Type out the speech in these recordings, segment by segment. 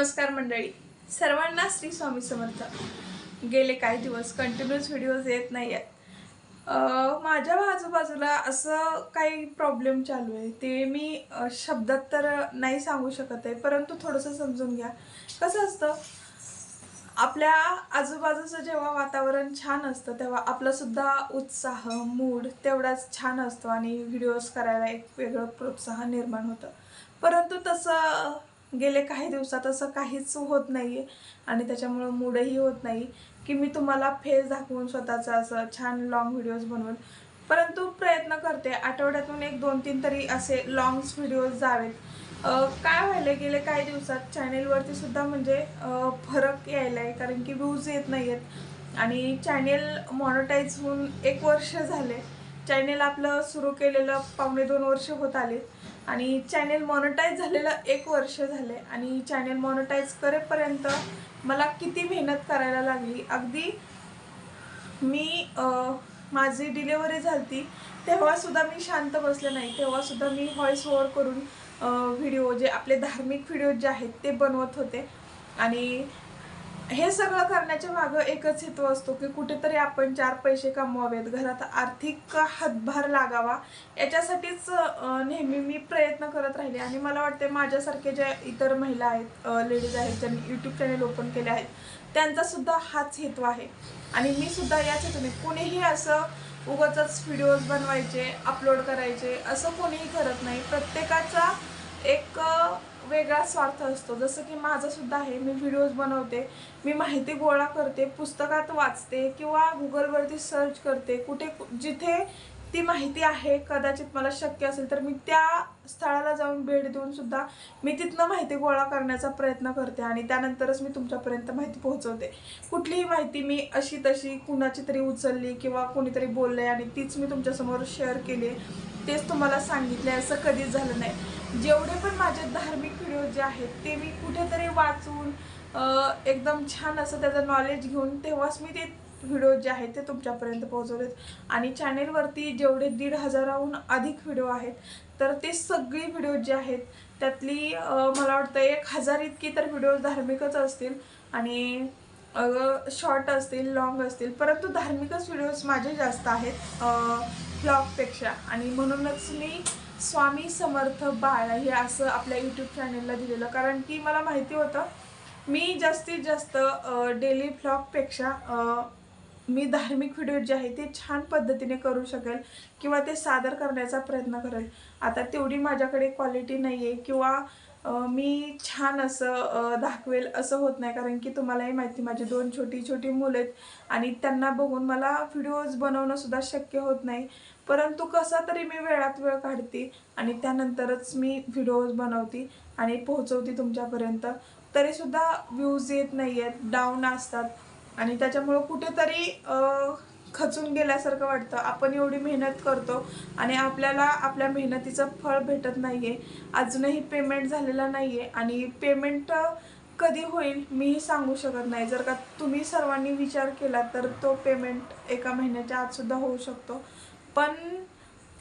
नमस्कार मंडळी. सर्वांना श्री स्वामी समर्थ. गेले काही दिवस कंटिन्युअस व्हिडिओज येत नाही आहेत माझ्या आजूबाजूला असं काही प्रॉब्लेम चालू आहे. ते मी शब्दात तर नाही सांगू शकत आहे परंतु थोडंसं समजून घ्या. कसं असतं आपल्या आजूबाजूचं जेव्हा वातावरण छान असतं तेव्हा आपलासुद्धा उत्साह मूड तेवढाच छान असतो आणि व्हिडिओज करायला एक वेगळं प्रोत्साहन निर्माण होतं. परंतु तसं गेले काही दिवसात असं काहीच होत नाही आहे आणि त्याच्यामुळं मूडही होत नाही की मी तुम्हाला फेस दाखवून स्वतःचं असं छान लॉंग व्हिडिओज बनवून. परंतु प्रयत्न करते. आठवड्यातून एक दोन तीन तरी असे लॉंग्स व्हिडिओज जावेत. काय व्हायला गेले काही दिवसात चॅनेलवरती सुद्धा म्हणजे फरक यायला आहे कारण की व्ह्यूज येत नाही आहेत आणि चॅनेल मॉनिटाईज होऊन एक वर्ष झाले. चॅनेल आपलं सुरू केलेलं पावणे दोन वर्ष होत आले आणि चॅनेल मॉनिटाईज झालेलं एक वर्ष झाले आणि चॅनेल मॉनिटाईज करेपर्यंत मला किती मेहनत करायला लागली. अगदी मी माझी डिलेवरी झाली तेव्हासुद्धा मी शांत बसले नाही. तेव्हासुद्धा मी व्हॉइस ओव्हर करून व्हिडिओ जे आपले धार्मिक व्हिडिओ जे आहेत ते बनवत होते. आणि हे सगळं करण्याच्या मागं एकच हेतू असतो की कुठेतरी आपण चार पैसे कमवावेत घरात आर्थिक हातभार लागावा. याच्यासाठीच नेहमी मी प्रयत्न करत राहिले आणि मला वाटते माझ्यासारखे ज्या इतर महिला आहेत लेडीज आहेत ज्यांनी यूट्यूब चॅनेल ओपन केले आहेत त्यांचा सुद्धा हाच हेतू आहे. आणि मी सुद्धा याच हेतूने कोणीही असं उगाचच व्हिडिओज बनवायचे अपलोड करायचे असं कोणीही करत नाही. प्रत्येकाचा एक वेगळा स्वार्थ असतो. जसं की माझं सुद्धा आहे. मी व्हिडिओज बनवते. मी माहिती गोळा करते. पुस्तकात वाचते किंवा गुगलवरती सर्च करते. कुठे जिथे ती माहिती आहे कदाचित मला शक्य असेल तर मी त्या स्थळाला जाऊन भेट देऊन सुद्धा मी तिथनं माहिती गोळा करण्याचा प्रयत्न करते आणि त्यानंतरच मी तुमच्यापर्यंत माहिती पोहोचवते. कुठलीही माहिती मी अशी तशी कुणाची तरी उचलली किंवा कोणीतरी बोलले आणि तीच मी तुमच्यासमोर शेअर केली तेच तुम्हाला सांगितले असं कधीच झालं नाही. जेवढे पण माझे धार्मिक व्हिडिओ जे आहेत ते मी कुठेतरी वाचून एकदम छान असं त्याचं नॉलेज घेऊन तेव्हाच मी ते व्हिडिओ जे आहेत ते तुमच्यापर्यंत पोहोचवलेत. आणि चॅनेलवरती जेवढे दीड हजाराहून अधिक व्हिडिओ आहेत तर ते सगळी व्हिडिओ जे आहेत त्यातली मला वाटतं एक हजार इतकी तर व्हिडिओ धार्मिकच असतील. आणि शॉर्ट असतील लॉंग असतील परंतु धार्मिकच व्हिडिओज माझे जास्त आहेत ब्लॉगपेक्षा आणि म्हणूनच मी स्वामी समर्थ बाळ हे असं आपल्या यूट्यूब चॅनेलला दिलेलं. कारण की मला माहिती होतं मी जास्तीत जास्त डेली ब्लॉगपेक्षा मी धार्मिक व्हिडिओ जे आहे ते छान पद्धतीने करू शकेल किंवा ते सादर करण्याचा प्रयत्न करेल. आता तेवढी माझ्याकडे क्वालिटी नाही आहे किंवा मी छान असं दाखवेल असं होत नाही. कारण की तुम्हालाही माहिती माझी दोन छोटी छोटी मुलं आहेत आणि त्यांना बघून मला व्हिडिओज बनवणंसुद्धा शक्य होत नाही. परंतु कसा तरी मी वेळात वेळ काढते आणि त्यानंतरच मी व्हिडिओज बनवते आणि पोहोचवते तुमच्यापर्यंत. तरीसुद्धा व्ह्यूज येत नाही आहेत डाऊन असतात आणि त्याच्यामुळं कुठेतरी खचून गेल्यासारखं वाटतं. आपण एवढी मेहनत करतो आणि आपल्याला आपल्या मेहनतीचं फळ भेटत नाही आहे अजूनही पेमेंट झालेला नाही आहे आणि पेमेंट कधी होईल मीही सांगू शकत नाही. जर का तुम्ही सर्वांनी विचार केला तर तो पेमेंट एका महिन्याच्या आतसुद्धा होऊ शकतो. पण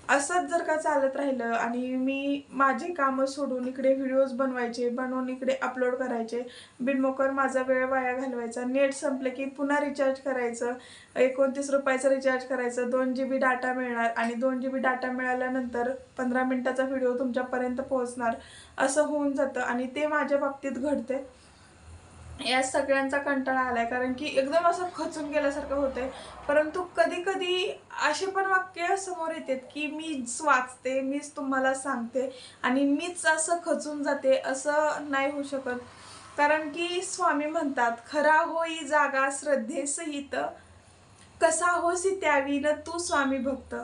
असंच जर का चालत राहिलं आणि मी माझे कामं सोडून इकडे व्हिडिओज बनवायचे बनवून इकडे अपलोड करायचे बिनमोकर माझा वेळ वाया घालवायचा नेट संपलं की पुन्हा रिचार्ज करायचं एकोणतीस रुपयाचं रिचार्ज करायचं दोन जी बी डाटा मिळणार आणि दोन जी बी डाटा मिळाल्यानंतर पंधरा मिनटाचा व्हिडिओ तुमच्यापर्यंत पोहोचणार असं होऊन जातं आणि ते माझ्या बाबतीत घडते या सगळ्यांचा कंटाळा आलाय कारण की एकदम असं खचून गेल्यासारखं होतंय. परंतु कधी कधी असे पण वाक्य समोर येतात की मीच वाचते मीच तुम्हाला सांगते आणि मीच असं खचून जाते असं नाही होऊ शकत. कारण की स्वामी म्हणतात खरा होई जागा श्रद्धेसहित कसा होसी त्यावी न तू स्वामी भक्त.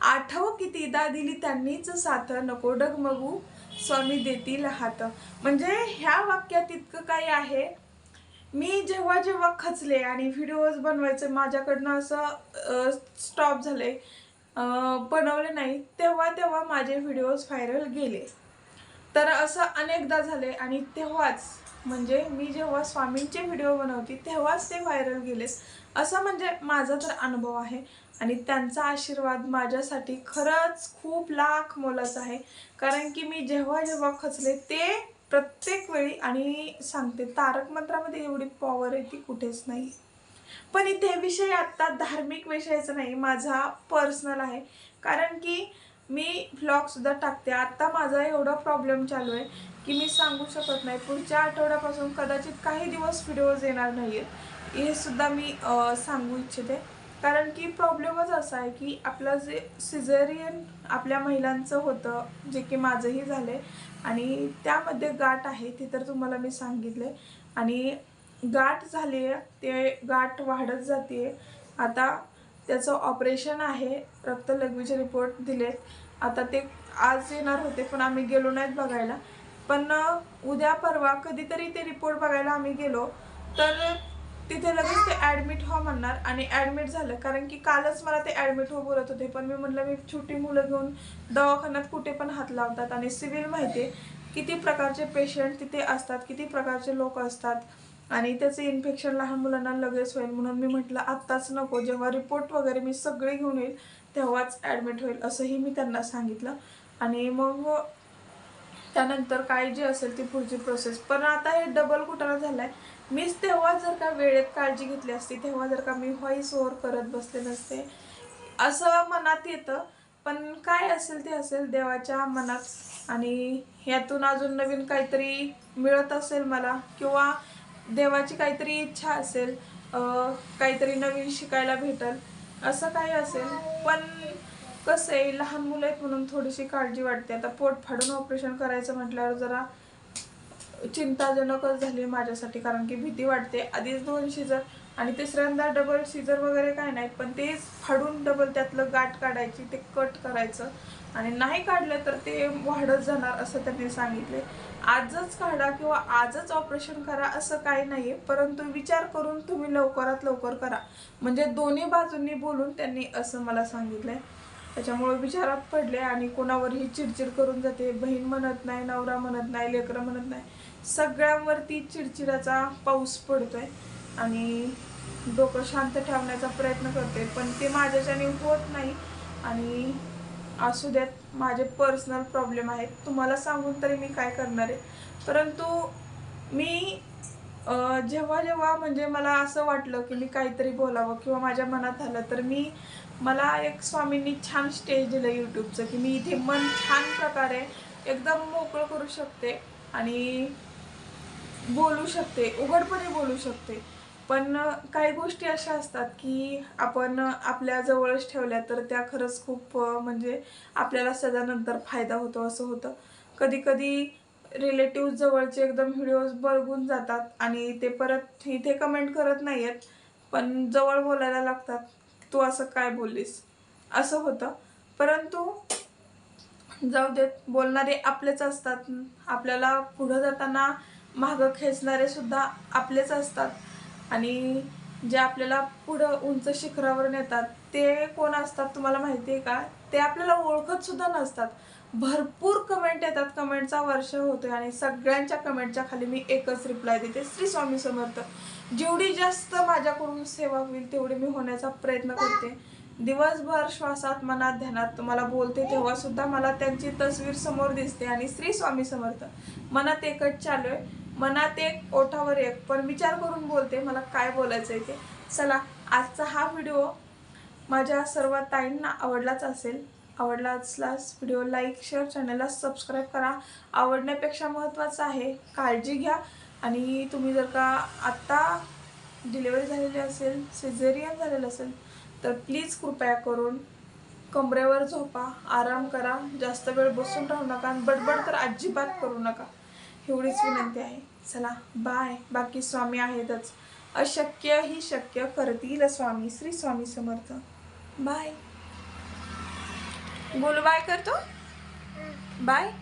आठव कितीदा दिली त्यांनीच साथ नको डगमगू स्वामी देतील हात. म्हणजे ह्या वाक्यात इतकं काही आहे. मी जेव्हा जेव्हा खचले आणि व्हिडिओज बनवायचे माझ्याकडनं असं स्टॉप झाले बनवले नाही तेव्हा तेव्हा माझे व्हिडिओज व्हायरल गेले. तर असं अनेकदा झाले आणि तेव्हाच म्हणजे मी जेव्हा स्वामींचे व्हिडिओ बनवते तेव्हाच ते व्हायरल गेले. असं म्हणजे माझा तर अनुभव आहे. आणि त्यांचा आशीर्वाद माझ्यासाठी खरंच खूप लाख मोलाचा आहे. कारण की मी जेव्हा जेव्हा खचले ते प्रत्येक वेळी आणि सांगते तारक मंत्रामध्ये एवढी पॉवर आहे ती कुठेच नाही. पण इथे विषय आत्ता धार्मिक विषयाचा नाही माझा पर्सनल आहे. कारण की मी व्लॉगसुद्धा टाकते. आत्ता माझा एवढा प्रॉब्लेम चालू आहे की मी सांगू शकत नाही. पुढच्या आठवड्यापासून कदाचित काही दिवस व्हिडिओज येणार नाही आहेत हे सुद्धा मी सांगू इच्छिते. कारण की प्रॉब्लेमच असा आहे की आपलं जे सिझेरियन आपल्या महिलांचं होतं जे की माझंही झालं आहे आणि त्यामध्ये गाठ आहे ते तर तुम्हाला मी सांगितले आणि गाठ झाली आहे ते गाठ वाढत जाते आता त्याचं ऑपरेशन आहे रक्त लघवीचे रिपोर्ट दिलेत. आता ते आज येणार होते पण आम्ही गेलो नाहीत बघायला. पण उद्या परवा कधीतरी ते रिपोर्ट बघायला आम्ही गेलो. तर तिथे लगेच ते ॲडमिट हो म्हणणार आणि ॲडमिट झालं. कारण की कालच मला ते ॲडमिट हो बोलत होते. पण मी म्हटलं मी छोटी मुलं घेऊन दवाखान्यात कुठे पण हात लावतात आणि सिव्हिल माहिती आहे किती प्रकारचे पेशंट तिथे असतात किती प्रकारचे लोक असतात आणि त्याचं इन्फेक्शन लहान मुलांना लगेच होईल. म्हणून मी म्हटलं आत्ताच नको. जेव्हा रिपोर्ट वगैरे मी सगळे घेऊन येईल तेव्हाच ॲडमिट होईल असंही मी त्यांना सांगितलं. आणि मग त्यानंतर काय जे असेल ती पुढची प्रोसेस पण आता हे डबल कुठाला झालाय? मीच तेव्हा जर का वेळेत काळजी घेतली असती तेव्हा जर का मी व्हॉइस ओव्हर करत बसले नसते असं मनात येतं. पण काय असेल ते असेल देवाच्या मनात. आणि यातून अजून नवीन काहीतरी मिळत असेल मला किंवा देवाची काहीतरी इच्छा असेल काहीतरी नवीन शिकायला भेटल असं काही असेल. पण कसं आहे लहान मुलं आहेत म्हणून थोडीशी काळजी वाटते. आता पोट फाडून ऑपरेशन करायचं म्हटल्यावर जरा चिंताजनकच झाली माझ्यासाठी कारण की भीती वाटते. आधीच दोन शिजर आणि तिसऱ्यांदा डबल शिजर वगैरे काय नाही पण तेच फाडून डबल त्यातलं गाठ काढायची ते कट करायचं. आणि नाही काढलं तर ते वाढत जाणार असं त्यांनी सांगितले. आजच काढा किंवा आजच ऑपरेशन करा असं काही नाही परंतु विचार करून तुम्ही लवकरात लवकर करा. म्हणजे दोन्ही बाजूंनी बोलून त्यांनी असं मला सांगितलंय. त्याच्यामुळे विचारात पडले आणि कोणावरही चिडचिड करून जाते. बहीण म्हणत नाही नवरा म्हणत नाही लेकरं म्हणत नाही. सगळ्यांवरती चिडचिडाचा पाऊस पडतोय आणि डोकं शांत ठेवण्याचा प्रयत्न करते. पण ते माझ्याच्याने होत नाही आणि असू द्यात माझे पर्सनल प्रॉब्लेम आहेत. तुम्हाला सांगून तरी मी काय करणार आहे? परंतु मी जेव्हा जेव्हा म्हणजे मला असं वाटलं की मी काहीतरी बोलावं किंवा माझ्या मनात आलं तर मी मला एक स्वामींनी छान स्टेज दिलं यूट्यूबचं की मी इथे मन छान प्रकारे एकदम मोकळं करू शकते आणि बोलू शकते उघडपणे बोलू शकते. पण काही गोष्टी अशा असतात की आपण आपल्या जवळच ठेवल्या तर त्या खरंच खूप म्हणजे आपल्याला सदानंतर फायदा होतो असं होतं. कधी कधी रिलेटिव्ह जवळचे एकदम व्हिडिओज बघून जातात आणि ते परत इथे कमेंट करत नाही आहेत पण जवळ बोलायला लागतात. तू असं काय बोललीस? असं होतं. परंतु जाऊ देत बोलणारे आपलेच असतात. आपल्याला पुढं जाताना मागं खेचणारे सुद्धा आपलेच असतात. आणि जे आपल्याला पुढं उंच शिखरावर नेतात ते कोण असतात तुम्हाला माहिती आहे का? ते आपल्याला ओळखत सुद्धा नसतात. भरपूर कमेंट येतात. कमेंटचा वर्ष होतोय आणि सगळ्यांच्या कमेंटच्या खाली मी एकच रिप्लाय देते. श्री स्वामी समर्थ. जेवढी जास्त माझ्याकडून सेवा होईल तेवढी मी होण्याचा प्रयत्न करते. दिवसभर श्वासात मनात ध्यानात तुम्हाला बोलते तेव्हा सुद्धा मला त्यांची तस्वीर समोर दिसते. आणि श्री स्वामी समर्थ. मनात एकच चालू आहे. मनात एक ओठावर एक. पण विचार करून बोलते मला काय बोलायचं आहे ते. चला आजचा हा व्हिडिओ माझ्या सर्व ताईंना आवडलाच असेल. आवडला असल्यास व्हिडिओ लाईक शेअर चॅनलला सबस्क्राईब करा. आवडण्यापेक्षा महत्त्वाचं आहे काळजी घ्या. आणि तुम्ही जर का आत्ता डिलिव्हरी झालेली असेल सिझेरियन झालेलं असेल तर प्लीज कृपया करून कमरेवर झोपा आराम करा. जास्त वेळ बसून राहू नका आणि बडबड तर अजिबात करू नका. एवढीच विनंती आहे. चला बाय बाकी स्वामी आहेतच. अशक्य ही शक्य करतील स्वामी श्री स्वामी समर्थ. बाय बोल बाय करतो? बाय.